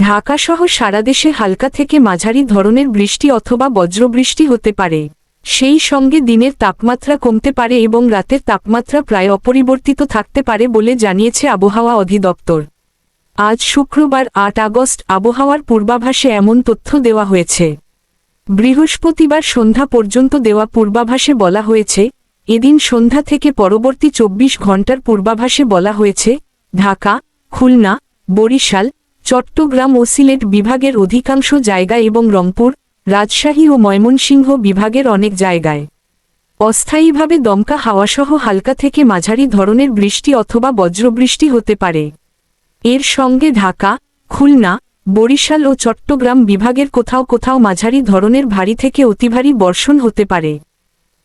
ঢাকাসহ সারা দেশে হালকা থেকে মাঝারি ধরনের বৃষ্টি অথবা বজ্রবৃষ্টি হতে পারে। সেই সঙ্গে দিনের তাপমাত্রা কমতে পারে এবং রাতের তাপমাত্রা প্রায় অপরিবর্তিত থাকতে পারে বলে জানিয়েছে আবহাওয়া অধিদপ্তর। আজ শুক্রবার আট আগস্ট, আবহাওয়ার পূর্বাভাসে এমন তথ্য দেওয়া হয়েছে। বৃহস্পতিবার সন্ধ্যা পর্যন্ত দেওয়া পূর্বাভাসে বলা হয়েছে, এদিন সন্ধ্যা থেকে পরবর্তী চব্বিশ ঘণ্টার পূর্বাভাসে বলা হয়েছে, ঢাকা, খুলনা, বরিশাল চট্টগ্রাম ও সিলেট বিভাগের অধিকাংশ জায়গা এবং রংপুর, রাজশাহী ও ময়মনসিংহ বিভাগের অনেক জায়গায়। অস্থায়ীভাবে দমকা হাওয়াসহ হালকা থেকে মাঝারি ধরনের বৃষ্টি অথবা বজ্রবৃষ্টি হতে পারে। এর সঙ্গে ঢাকা, খুলনা, বরিশাল ও চট্টগ্রাম বিভাগের কোথাও কোথাও মাঝারি ধরনের ভারী থেকে অতিভারী বর্ষণ হতে পারে।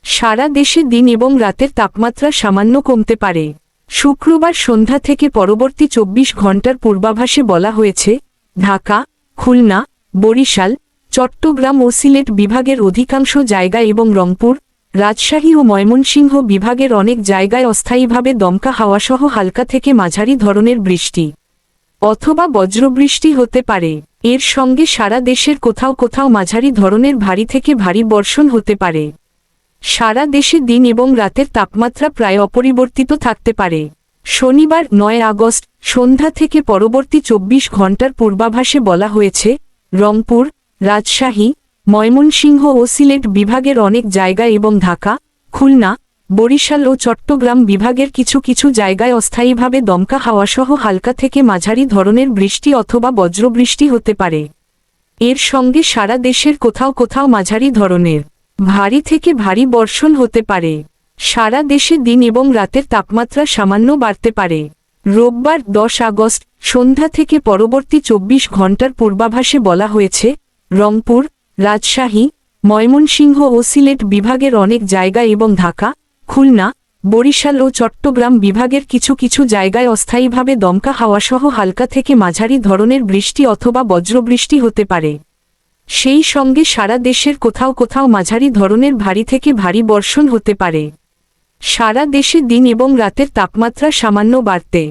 সারা দেশে দিন এবং রাতের তাপমাত্রা সামান্য কমতে পারে। শুক্রবার সন্ধ্যা থেকে পরবর্তী চব্বিশ ঘণ্টার পূর্বাভাসে বলা হয়েছে, ঢাকা, খুলনা, বরিশাল, চট্টগ্রাম ও সিলেট বিভাগের অধিকাংশ জায়গা এবং রংপুর, রাজশাহী ও ময়মনসিংহ বিভাগের অনেক জায়গায় অস্থায়ীভাবে দমকা হাওয়াসহ হালকা থেকে মাঝারি ধরনের বৃষ্টি অথবা বজ্রবৃষ্টি হতে পারে। এর সঙ্গে সারা দেশের কোথাও কোথাও মাঝারি ধরনের ভারী থেকে ভারী বর্ষণ হতে পারে। সারা দেশে দিন এবং রাতের তাপমাত্রা প্রায় অপরিবর্তিত থাকতে পারে। শনিবার, নয় আগস্ট, সন্ধ্যা থেকে পরবর্তী চব্বিশ ঘণ্টার পূর্বাভাসে বলা হয়েছে, রংপুর, রাজশাহী, ময়মনসিংহ ও সিলেট বিভাগের অনেক জায়গা এবং ঢাকা, খুলনা, বরিশাল ও চট্টগ্রাম বিভাগের কিছু কিছু জায়গায় অস্থায়ীভাবে দমকা হাওয়াসহ হালকা থেকে মাঝারি ধরনের বৃষ্টি অথবা বজ্রবৃষ্টি হতে পারে। এর সঙ্গে সারা দেশের কোথাও কোথাও মাঝারি ধরনের ভারী থেকে ভারী বর্ষণ হতে পারে। সারা দেশে দিন এবং রাতের তাপমাত্রা সামান্য বাড়তে পারে। রোববার দশ আগস্ট, সন্ধ্যা থেকে পরবর্তী চব্বিশ ঘণ্টার পূর্বাভাসে বলা হয়েছে, রংপুর, রাজশাহী, ময়মনসিংহ ও সিলেট বিভাগের অনেক জায়গা এবং ঢাকা, খুলনা, বরিশাল ও চট্টগ্রাম বিভাগের কিছু কিছু জায়গায় অস্থায়ীভাবে দমকা হাওয়াসহ হালকা থেকে মাঝারি ধরনের বৃষ্টি অথবা বজ্রবৃষ্টি হতে পারে। সেই সঙ্গে সারা দেশের কোথাও কোথাও মাঝারি ধরনের ভারী থেকে ভারী বর্ষণ হতে পারে। সারা দেশে দিন এবং রাতের তাপমাত্রা সামান্য বাড়তে